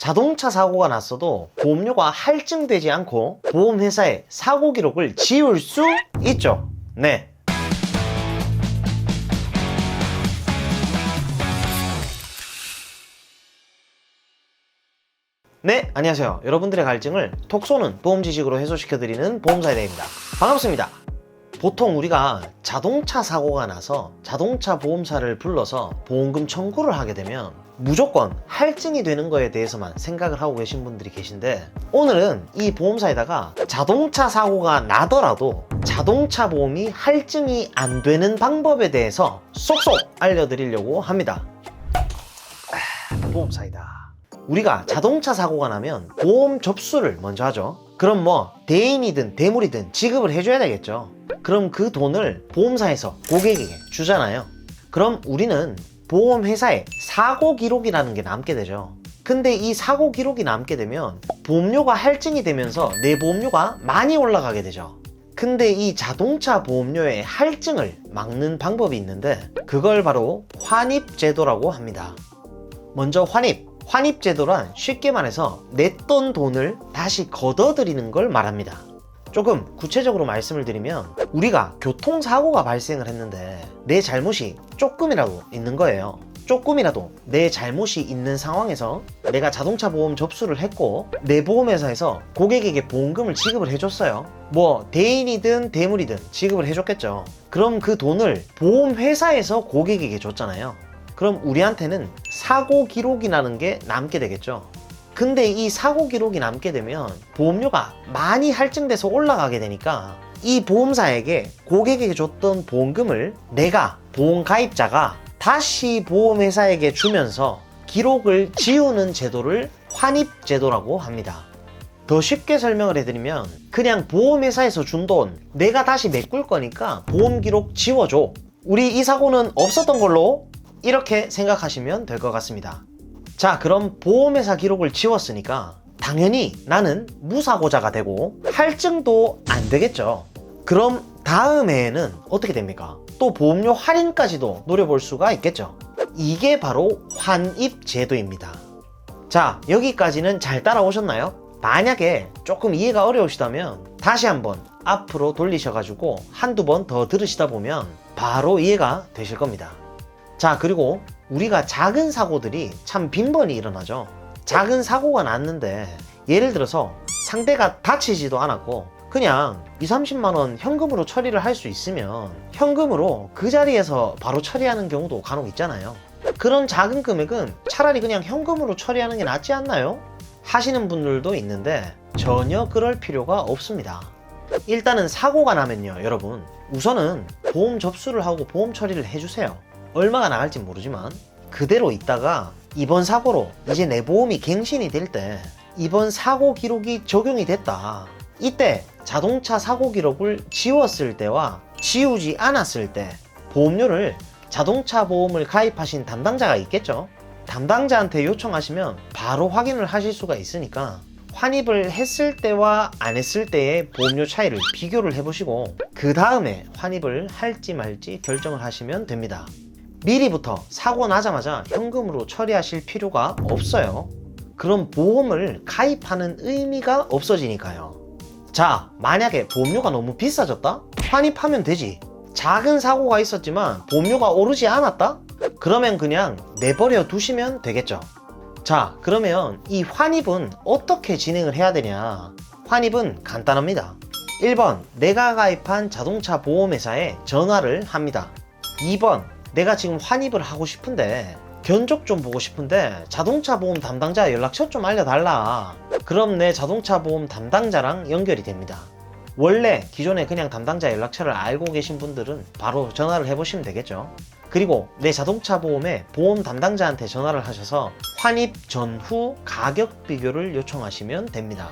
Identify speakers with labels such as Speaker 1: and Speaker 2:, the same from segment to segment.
Speaker 1: 자동차 사고가 났어도 보험료가 할증되지 않고 보험회사의 사고 기록을 지울 수 있죠. 네. 네, 안녕하세요. 여러분들의 갈증을 톡 쏘는 보험 지식으로 해소시켜드리는 보험사이다입니다. 반갑습니다. 보통 우리가 자동차 사고가 나서 자동차 보험사를 불러서 보험금 청구를 하게 되면 무조건 할증이 되는 거에 대해서만 생각을 하고 계신 분들이 계신데 오늘은 이 보험사에다가 자동차 사고가 나더라도 자동차 보험이 할증이 안 되는 방법에 대해서 쏙쏙 알려드리려고 합니다. 아, 보험사이다. 우리가 자동차 사고가 나면 보험 접수를 먼저 하죠. 그럼 뭐 대인이든 대물이든 지급을 해줘야 되겠죠. 그럼 그 돈을 보험사에서 고객에게 주잖아요. 그럼 우리는 보험회사에 사고 기록이라는 게 남게 되죠. 근데 이 사고 기록이 남게 되면 보험료가 할증이 되면서 내 보험료가 많이 올라가게 되죠. 근데 이 자동차 보험료의 할증을 막는 방법이 있는데 그걸 바로 환입제도라고 합니다. 먼저 환입. 환입제도란 쉽게 말해서 냈던 돈을 다시 걷어들이는 걸 말합니다. 조금 구체적으로 말씀을 드리면 우리가 교통사고가 발생을 했는데 내 잘못이 조금이라도 있는 거예요. 조금이라도 내 잘못이 있는 상황에서 내가 자동차 보험 접수를 했고 내 보험회사에서 고객에게 보험금을 지급을 해줬어요. 뭐 대인이든 대물이든 지급을 해줬겠죠. 그럼 그 돈을 보험회사에서 고객에게 줬잖아요. 그럼 우리한테는 사고 기록이라는 게 남게 되겠죠. 근데 이 사고 기록이 남게 되면 보험료가 많이 할증돼서 올라가게 되니까 이 보험사에게 고객에게 줬던 보험금을 내가 보험 가입자가 다시 보험회사에게 주면서 기록을 지우는 제도를 환입 제도라고 합니다. 더 쉽게 설명을 해드리면 그냥 보험회사에서 준 돈 내가 다시 메꿀 거니까 보험 기록 지워줘. 우리 이 사고는 없었던 걸로 이렇게 생각하시면 될 것 같습니다. 자, 그럼 보험회사 기록을 지웠으니까 당연히 나는 무사고자가 되고 할증도 안 되겠죠. 그럼 다음 해에는 어떻게 됩니까? 또 보험료 할인까지도 노려볼 수가 있겠죠. 이게 바로 환입 제도입니다. 자, 여기까지는 잘 따라오셨나요? 만약에 조금 이해가 어려우시다면 다시 한번 앞으로 돌리셔가지고 한두 번 더 들으시다 보면 바로 이해가 되실 겁니다. 자, 그리고 우리가 작은 사고들이 참 빈번히 일어나죠. 작은 사고가 났는데 예를 들어서 상대가 다치지도 않았고 그냥 2, 30만 원 현금으로 처리를 할 수 있으면 현금으로 그 자리에서 바로 처리하는 경우도 간혹 있잖아요. 그런 작은 금액은 차라리 그냥 현금으로 처리하는 게 낫지 않나요? 하시는 분들도 있는데 전혀 그럴 필요가 없습니다. 일단은 사고가 나면요, 여러분. 우선은 보험 접수를 하고 보험 처리를 해주세요. 얼마가 나갈지 모르지만 그대로 있다가 이번 사고로 이제 내 보험이 갱신이 될 때 이번 사고 기록이 적용이 됐다. 이때 자동차 사고 기록을 지웠을 때와 지우지 않았을 때 보험료를 자동차 보험을 가입하신 담당자가 있겠죠. 담당자한테 요청하시면 바로 확인을 하실 수가 있으니까 환입을 했을 때와 안 했을 때의 보험료 차이를 비교를 해보시고 그 다음에 환입을 할지 말지 결정을 하시면 됩니다. 미리부터 사고 나자마자 현금으로 처리하실 필요가 없어요. 그럼 보험을 가입하는 의미가 없어지니까요. 자, 만약에 보험료가 너무 비싸졌다? 환입하면 되지. 작은 사고가 있었지만 보험료가 오르지 않았다? 그러면 그냥 내버려 두시면 되겠죠. 자, 그러면 이 환입은 어떻게 진행을 해야 되냐? 환입은 간단합니다. 1번, 내가 가입한 자동차 보험회사에 전화를 합니다. 2번, 내가 지금 환입을 하고 싶은데 견적 좀 보고 싶은데 자동차 보험 담당자 연락처 좀 알려달라. 그럼 내 자동차 보험 담당자랑 연결이 됩니다. 원래 기존에 그냥 담당자 연락처를 알고 계신 분들은 바로 전화를 해보시면 되겠죠. 그리고 내 자동차 보험의 보험 담당자한테 전화를 하셔서 환입 전후 가격 비교를 요청하시면 됩니다.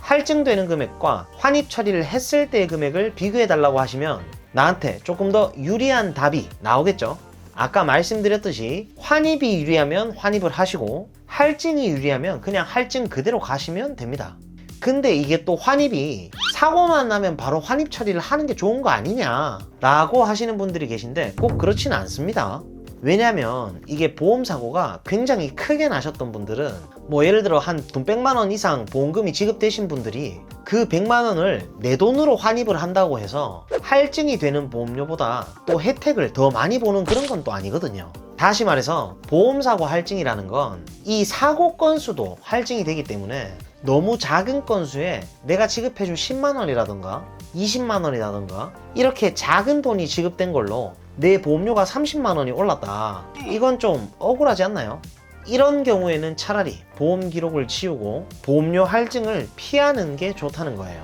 Speaker 1: 할증되는 금액과 환입 처리를 했을 때의 금액을 비교해 달라고 하시면 나한테 조금 더 유리한 답이 나오겠죠. 아까 말씀드렸듯이 환입이 유리하면 환입을 하시고 할증이 유리하면 그냥 할증 그대로 가시면 됩니다. 근데 이게 또 환입이 사고만 나면 바로 환입 처리를 하는 게 좋은 거 아니냐 라고 하시는 분들이 계신데 꼭 그렇지는 않습니다. 왜냐면 이게 보험 사고가 굉장히 크게 나셨던 분들은 뭐 예를 들어 한 돈 100만 원 이상 보험금이 지급되신 분들이 그 100만 원을 내 돈으로 환입을 한다고 해서 할증이 되는 보험료보다 또 혜택을 더 많이 보는 그런 건 또 아니거든요. 다시 말해서 보험사고 할증이라는 건 이 사고 건수도 할증이 되기 때문에 너무 작은 건수에 내가 지급해준 10만 원이라던가 20만 원이라던가 이렇게 작은 돈이 지급된 걸로 내 보험료가 30만 원이 올랐다. 이건 좀 억울하지 않나요? 이런 경우에는 차라리 보험 기록을 지우고 보험료 할증을 피하는 게 좋다는 거예요.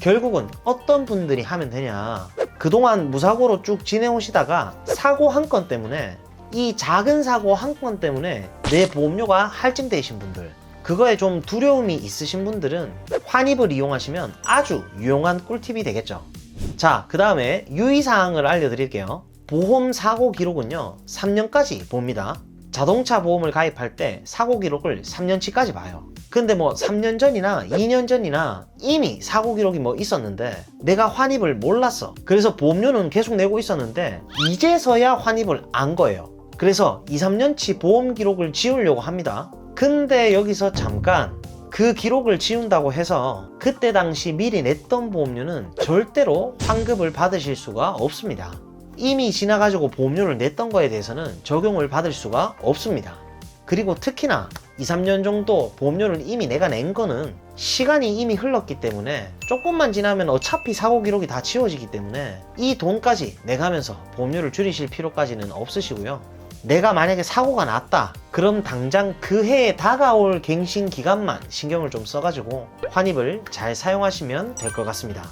Speaker 1: 결국은 어떤 분들이 하면 되냐. 그동안 무사고로 쭉 지내오시다가 사고 한 건 때문에 이 작은 사고 한 건 때문에 내 보험료가 할증되신 분들 그거에 좀 두려움이 있으신 분들은 환입을 이용하시면 아주 유용한 꿀팁이 되겠죠. 자, 그 다음에 유의사항을 알려드릴게요. 보험 사고 기록은요, 3년까지 봅니다. 자동차 보험을 가입할 때 사고 기록을 3년치까지 봐요. 근데 뭐 3년 전이나 2년 전이나 이미 사고 기록이 뭐 있었는데 내가 환입을 몰랐어. 그래서 보험료는 계속 내고 있었는데 이제서야 환입을 안 거예요. 그래서 2, 3년치 보험 기록을 지우려고 합니다. 근데 여기서 잠깐 그 기록을 지운다고 해서 그때 당시 미리 냈던 보험료는 절대로 환급을 받으실 수가 없습니다. 이미 지나가지고 보험료를 냈던 거에 대해서는 적용을 받을 수가 없습니다. 그리고 특히나 2, 3년 정도 보험료를 이미 내가 낸 거는 시간이 이미 흘렀기 때문에 조금만 지나면 어차피 사고 기록이 다 지워지기 때문에 이 돈까지 내가면서 보험료를 줄이실 필요까지는 없으시고요. 내가 만약에 사고가 났다. 그럼 당장 그 해에 다가올 갱신 기간만 신경을 좀 써가지고 환입을 잘 사용하시면 될 것 같습니다.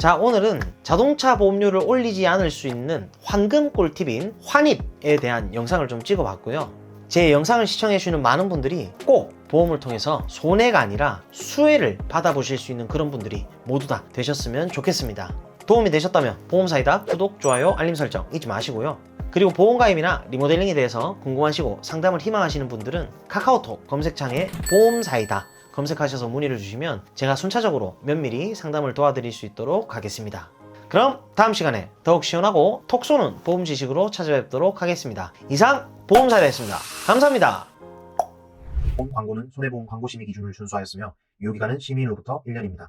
Speaker 1: 자, 오늘은 자동차 보험료를 올리지 않을 수 있는 황금 꿀팁인 환입에 대한 영상을 좀 찍어봤고요. 제 영상을 시청해주시는 많은 분들이 꼭 보험을 통해서 손해가 아니라 수혜를 받아보실 수 있는 그런 분들이 모두 다 되셨으면 좋겠습니다. 도움이 되셨다면 보험사이다 구독, 좋아요, 알림 설정 잊지 마시고요. 그리고 보험가입이나 리모델링에 대해서 궁금하시고 상담을 희망하시는 분들은 카카오톡 검색창에 보험사이다 검색하셔서 문의를 주시면 제가 순차적으로 면밀히 상담을 도와드릴 수 있도록 하겠습니다. 그럼 다음 시간에 더욱 시원하고 톡 쏘는 보험 지식으로 찾아뵙도록 하겠습니다. 이상 보험사이다였습니다. 감사합니다.
Speaker 2: 보험 광고는 손해보험 광고 심의 기준을 준수하였으며 유효기간은 심의일로부터 1년입니다.